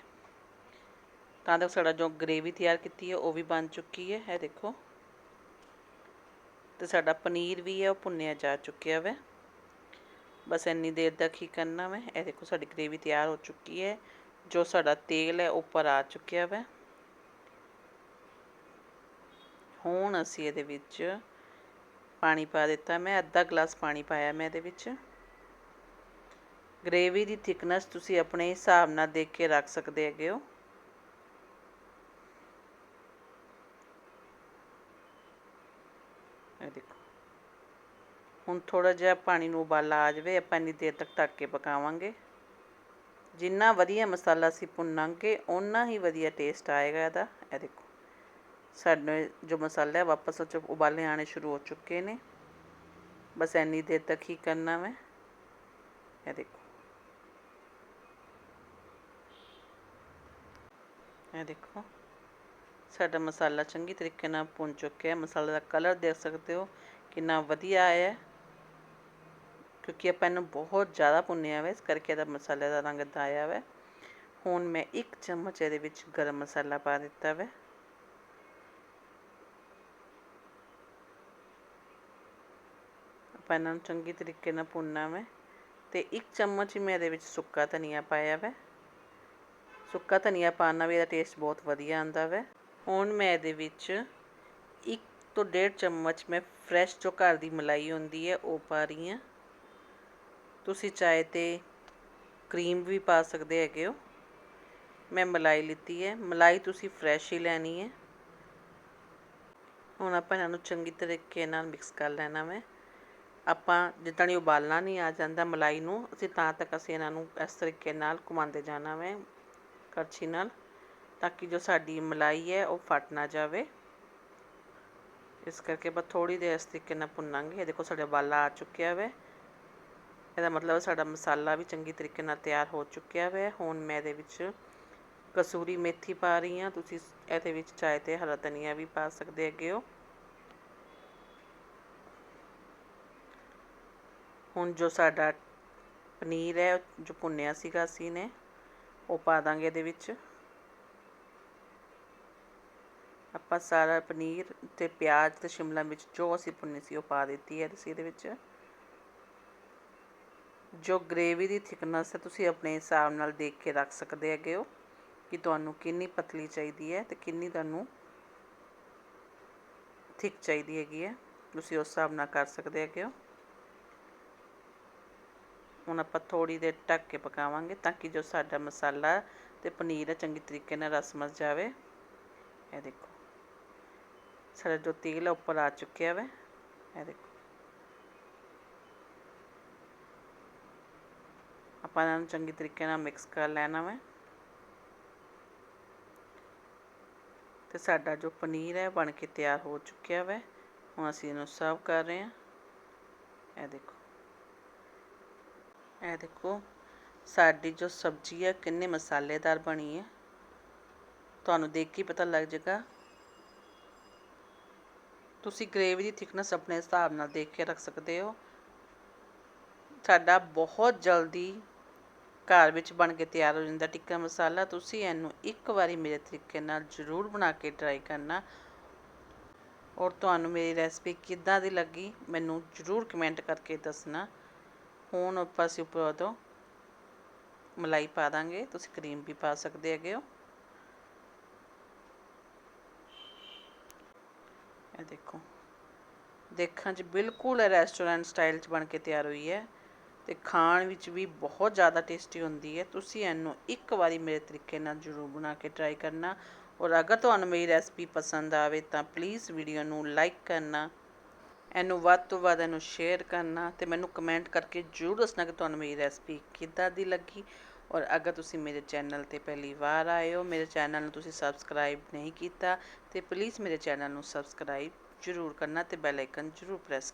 ਤਾਂ ਤੱਕ ਸਾਡਾ ਜੋ ਗ੍ਰੇਵੀ ਤਿਆਰ ਕੀਤੀ ਹੈ, ਉਹ ਵੀ ਬਣ ਚੁੱਕੀ ਹੈ। ਇਹ ਦੇਖੋ। ਤੇ ਸਾਡਾ ਪਨੀਰ ਵੀ ਹੈ, ਉਹ ਭੁੰਨਿਆ ਜਾ ਚੁੱਕਿਆ ਵੈ। ਬਸ ਇੰਨੀ ਦੇਰ ਤੱਕ ਹੀ ਕਰਨਾ ਵੈ ਇਹ ਦੇਖੋ ਸਾਡੀ ਗ੍ਰੇਵੀ ਤਿਆਰ ਹੋ ਚੁੱਕੀ ਹੈ। ਜੋ ਸਾਡਾ ਤੇਲ ਹੈ ਉੱਪਰ ਆ ਚੁੱਕਿਆ ਵੈ। ਹੁਣ ਅਸੀਂ ਇਹਦੇ ਵਿੱਚ ਪਾਣੀ ਪਾ ਦਿੱਤਾ। ਮੈਂ ਅੱਧਾ ਗਲਾਸ ਪਾਣੀ ਪਾਇਆ ਮੈਂ ਇਹਦੇ ਵਿੱਚ। ਗ੍ਰੇਵੀ ਦੀ ਥਿਕਨੈਸ ਤੁਸੀਂ ਆਪਣੇ ਹਿਸਾਬ ਨਾਲ ਦੇਖ ਕੇ ਰੱਖ ਸਕਦੇ ਹੈਗੇ ਹੋ ਇਹ ਦੇਖੋ ਹੁਣ ਥੋੜ੍ਹਾ ਜਿਹਾ ਪਾਣੀ ਨੂੰ ਉਬਾਲਾ ਆ ਜਾਵੇ, ਆਪਾਂ ਇੰਨੀ ਦੇਰ ਤੱਕ ਢੱਕ ਕੇ ਪਕਾਵਾਂਗੇ। ਜਿੰਨਾ ਵਧੀਆ ਮਸਾਲਾ ਅਸੀਂ ਭੁੰਨਾਂਗੇ, ਓਨਾ ਹੀ ਵਧੀਆ ਟੇਸਟ ਆਏਗਾ ਇਹਦਾ। ਇਹ ਦੇਖੋ, ਸਾਡੇ ਜੋ ਮਸਾਲਾ ਹੈ ਵਾਪਸ ਉਹ 'ਚ ਉਬਾਲੇ ਆਣੇ ਸ਼ੁਰੂ ਹੋ ਚੁੱਕੇ ਨੇ। ਬਸ ਇੰਨੀ ਦੇਰ ਤੱਕ ਹੀ ਕਰਨਾ ਮੈਂ। ਇਹ ਦੇਖੋ। ਇਹ ਦੇਖੋ। ਸਾਡਾ ਮਸਾਲਾ ਚੰਗੀ ਤਰੀਕੇ ਨਾਲ ਭੁੰਨ ਚੁੱਕਿਆ। ਮਸਾਲੇ ਦਾ ਕਲਰ ਦੇਖ ਸਕਦੇ ਹੋ, ਕਿੰਨਾ ਵਧੀਆ ਆਇਆ। ਕਿਉਂਕਿ ਆਪਾਂ ਇਹਨੂੰ ਬਹੁਤ ਜ਼ਿਆਦਾ ਭੁੰਨਿਆ ਵਾ, ਇਸ ਕਰਕੇ ਇਹਦਾ ਮਸਾਲੇ ਦਾ ਰੰਗ ਇੱਦਾਂ ਆਇਆ ਹੋਇਆ ਹੁਣ ਮੈਂ ਇੱਕ ਚਮਚ ਇਹਦੇ ਵਿੱਚ ਗਰਮ ਮਸਾਲਾ ਪਾ ਦਿੱਤਾ ਵਾ। ਆਪਾਂ ਇਹਨਾਂ ਨੂੰ ਚੰਗੀ ਤਰੀਕੇ ਨਾਲ ਭੁੰਨਣਾ ਵਾ ਤੇ ਇੱਕ ਚਮਚ ਹੀ ਮੈਂ ਇਹਦੇ ਵਿੱਚ ਸੁੱਕਾ ਧਨੀਆ ਪਾਇਆ ਵਾ। ਸੁੱਕਾ ਧਨੀਆ ਪਾਉਣ ਨਾਲ ਵੀ ਇਹਦਾ ਟੇਸਟ ਬਹੁਤ ਵਧੀਆ ਆਉਂਦਾ ਵਾ। ਹੁਣ ਮੈਂ ਇਹਦੇ ਵਿੱਚ ਇੱਕ ਤੋਂ ਡੇਢ ਚਮਚ ਮੈਂ ਫਰੈਸ਼ ਜੋ ਘਰ ਦੀ ਮਲਾਈ ਹੁੰਦੀ ਹੈ, ਉਹ ਪਾ ਰਹੀ ਹਾਂ। ਤੁਸੀਂ ਚਾਹੇ ਤੇ ਕਰੀਮ ਵੀ ਪਾ ਸਕਦੇ ਹੈਗੇ ਹੋ। ਮੈਂ ਮਲਾਈ ਲਿੱਤੀ ਹੈ। ਮਲਾਈ ਤੁਸੀਂ ਫਰੈਸ਼ ਹੀ ਲੈਣੀ ਹੈ। ਹੁਣ ਆਪਾਂ ਇਹਨਾਂ ਨੂੰ ਚੰਗੀ ਤਰੀਕੇ ਨਾਲ ਮਿਕਸ ਕਰ ਲੈਣਾ ਮੈਂ। ਆਪਾਂ ਜਿੱਦਾਂ ਹੀ ਉਬਾਲਣਾ ਨਹੀਂ ਆ ਜਾਂਦਾ ਮਲਾਈ ਨੂੰ, ਅਸੀਂ ਤਾਂ ਤੱਕ ਅਸੀਂ ਇਹਨਾਂ ਨੂੰ ਇਸ ਤਰੀਕੇ ਨਾਲ ਘੁਮਾਉਂਦੇ ਜਾਣਾ ਮੈਂ ਕੜਛੀ ਨਾਲ, ਤਾਂ ਕਿ ਜੋ ਸਾਡੀ ਮਲਾਈ ਹੈ ਉਹ ਫਟ ਨਾ ਜਾਵੇ। ਇਸ ਕਰਕੇ ਬਸ ਥੋੜੀ ਦੇਰ ਇਸ ਤਰੀਕੇ ਨਾਲ ਭੁੰਨਾਂਗੇ। ਇਹ ਦੇਖੋ ਸਾਡਾ ਉਬਾਲਾ ਆ ਚੁੱਕਿਆ ਵੇ। ਇਹਦਾ ਮਤਲਬ ਸਾਡਾ ਮਸਾਲਾ ਵੀ ਚੰਗੀ ਤਰੀਕੇ ਨਾਲ ਤਿਆਰ ਹੋ ਚੁੱਕਿਆ ਵੇ ਹੁਣ ਮੈਂ ਇਹਦੇ ਵਿੱਚ ਕਸੂਰੀ ਮੇਥੀ ਪਾ ਰਹੀ ਹਾਂ। ਤੁਸੀਂ ਇਹਦੇ ਵਿੱਚ ਚਾਹੇ ਤੇ ਹਰਾ ਧਨੀਆ ਵੀ ਪਾ ਸਕਦੇ ਹੈਗੇ ਹੋ। ਹੁਣ ਜੋ ਸਾਡਾ ਪਨੀਰ ਹੈ, ਜੋ ਭੁੰਨਿਆ ਸੀਗਾ ਅਸੀਂ ਨੇ, ਉਹ ਪਾ ਦਾਂਗੇ ਇਹਦੇ ਵਿੱਚ। ਆਪਾਂ ਸਾਰਾ ਪਨੀਰ ਤੇ ਪਿਆਜ਼ ਤੇ ਸ਼ਿਮਲਾ ਮਿਰਚ ਜੋ ਅਸੀਂ ਭੁੰਨੀ ਸੀ ਉਹ ਪਾ ਦਿੱਤੀ ਹੈ। ਤੁਸੀਂ ਇਹਦੇ ਵਿੱਚ ਜੋ ਗ੍ਰੇਵੀ ਦੀ ਥਿਕਨੈਸ ਹੈ, ਤੁਸੀਂ ਆਪਣੇ ਹਿਸਾਬ ਨਾਲ ਦੇਖ ਕੇ ਰੱਖ ਸਕਦੇ ਹੈਗੇ ਹੋ ਕਿ ਤੁਹਾਨੂੰ ਕਿੰਨੀ ਪਤਲੀ ਚਾਹੀਦੀ ਹੈ ਤੇ ਕਿੰਨੀ ਤੁਹਾਨੂੰ ਥਿਕ ਚਾਹੀਦੀ ਹੈਗੀ ਹੈ। ਤੁਸੀਂ ਉਸ ਹਿਸਾਬ ਨਾਲ ਕਰ ਸਕਦੇ ਹੈਗੇ ਹੋ। ਹੁਣ ਆਪਾਂ ਥੋੜੀ ਦੇਰ ਢੱਕ ਕੇ ਪਕਾਵਾਂਗੇ ਤਾਂ ਕਿ ਜੋ ਸਾਡਾ ਮਸਾਲਾ ਤੇ ਪਨੀਰ ਹੈ, ਚੰਗੀ ਤਰੀਕੇ ਨਾਲ ਰਸ ਮਸ ਜਾਵੇ। ਇਹ ਦੇਖੋ, ਸਾਡਾ ਜੋ ਤੇਲ ਹੈ ਉੱਪਰ ਆ ਚੁੱਕਿਆ ਵਾ। ਇਹ ਦੇਖੋ। ਆਪਾਂ ਇਹਨਾਂ ਨੂੰ ਚੰਗੀ ਤਰੀਕੇ ਨਾਲ ਮਿਕਸ ਕਰ ਲੈਣਾ ਵਾ। ਤੇ ਸਾਡਾ ਜੋ ਪਨੀਰ ਹੈ, ਬਣ ਕੇ ਤਿਆਰ ਹੋ ਚੁੱਕਿਆ ਵਾ। ਹੁਣ ਅਸੀਂ ਇਹਨੂੰ ਸਰਵ ਕਰ ਰਹੇ ਹਾਂ। ਇਹ ਦੇਖੋ। ਇਹ ਦੇਖੋ, ਸਾਡੀ ਜੋ ਸਬਜ਼ੀ ਹੈ ਕਿੰਨੇ ਮਸਾਲੇਦਾਰ ਬਣੀ ਹੈ ਤੁਹਾਨੂੰ ਦੇਖ ਕੇ ਪਤਾ ਲੱਗ ਜਾਏਗਾ। ਤੁਸੀਂ ਗ੍ਰੇਵੀ ਦੀ ਥਿਕਨੈਸ ਆਪਣੇ ਹਿਸਾਬ ਨਾਲ ਦੇਖ ਕੇ ਰੱਖ ਸਕਦੇ ਹੋ। ਸਾਡਾ ਬਹੁਤ ਜਲਦੀ ਘਰ ਵਿੱਚ ਬਣ ਕੇ ਤਿਆਰ ਹੋ ਜਾਂਦਾ ਟਿੱਕਾ ਮਸਾਲਾ, ਤੁਸੀਂ ਇਹਨੂੰ ਇੱਕ ਵਾਰੀ ਮੇਰੇ ਤਰੀਕੇ ਨਾਲ ਜ਼ਰੂਰ ਬਣਾ ਕੇ ਟਰਾਈ ਕਰਨਾ। ਔਰ ਤੁਹਾਨੂੰ ਮੇਰੀ ਰੈਸਪੀ ਕਿੱਦਾਂ ਦੀ ਲੱਗੀ, ਮੈਨੂੰ ਜ਼ਰੂਰ ਕਮੈਂਟ ਕਰਕੇ ਦੱਸਣਾ। ਹੁਣ ਆਪਾਂ ਅਸੀਂ ਉੱਪਰ ਤੋਂ ਮਲਾਈ ਪਾ ਦਾਂਗੇ, ਤੁਸੀਂ ਕਰੀਮ ਵੀ ਪਾ ਸਕਦੇ ਹੈਗੇ ਹੋ। ਇਹ ਦੇਖੋ, ਦੇਖਣ 'ਚ ਬਿਲਕੁਲ ਰੈਸਟੋਰੈਂਟ ਸਟਾਈਲ 'ਚ ਬਣ ਕੇ ਤਿਆਰ ਹੋਈ ਹੈ। ਅਤੇ ਖਾਣ ਵਿੱਚ ਵੀ ਬਹੁਤ ਜ਼ਿਆਦਾ ਟੇਸਟੀ ਹੁੰਦੀ ਹੈ। ਤੁਸੀਂ ਇਹਨੂੰ ਇੱਕ ਵਾਰੀ ਮੇਰੇ ਤਰੀਕੇ ਨਾਲ ਜ਼ਰੂਰ ਬਣਾ ਕੇ ਟਰਾਈ ਕਰਨਾ। ਔਰ ਅਗਰ ਤੁਹਾਨੂੰ ਮੇਰੀ ਰੈਸਪੀ ਪਸੰਦ ਆਵੇ ਤਾਂ ਪਲੀਜ਼ ਵੀਡੀਓ ਨੂੰ ਲਾਈਕ ਕਰਨਾ। ਇਹਨੂੰ ਵੱਧ ਤੋਂ ਵੱਧ ਇਹਨੂੰ ਸ਼ੇਅਰ ਕਰਨਾ ਤੇ ਮੈਨੂੰ ਕਮੈਂਟ ਕਰਕੇ ਜ਼ਰੂਰ ਦੱਸਣਾ ਕਿ ਤੁਹਾਨੂੰ ਮੇਰੀ ਰੈਸਪੀ ਕਿੱਦਾਂ ਦੀ ਲੱਗੀ। ਔਰ ਅਗਰ ਤੁਸੀਂ ਮੇਰੇ ਚੈਨਲ ਤੇ ਪਹਿਲੀ ਵਾਰ ਆਏ ਹੋ, ਮੇਰੇ ਚੈਨਲ ਨੂੰ ਤੁਸੀਂ ਸਬਸਕ੍ਰਾਈਬ ਨਹੀਂ ਕੀਤਾ, ਤੇ ਪਲੀਜ਼ ਮੇਰੇ ਚੈਨਲ ਨੂੰ ਸਬਸਕ੍ਰਾਈਬ ਜ਼ਰੂਰ ਕਰਨਾ ਤੇ ਬੈਲ ਆਈਕਨ ਜ਼ਰੂਰ ਪ੍ਰੈਸ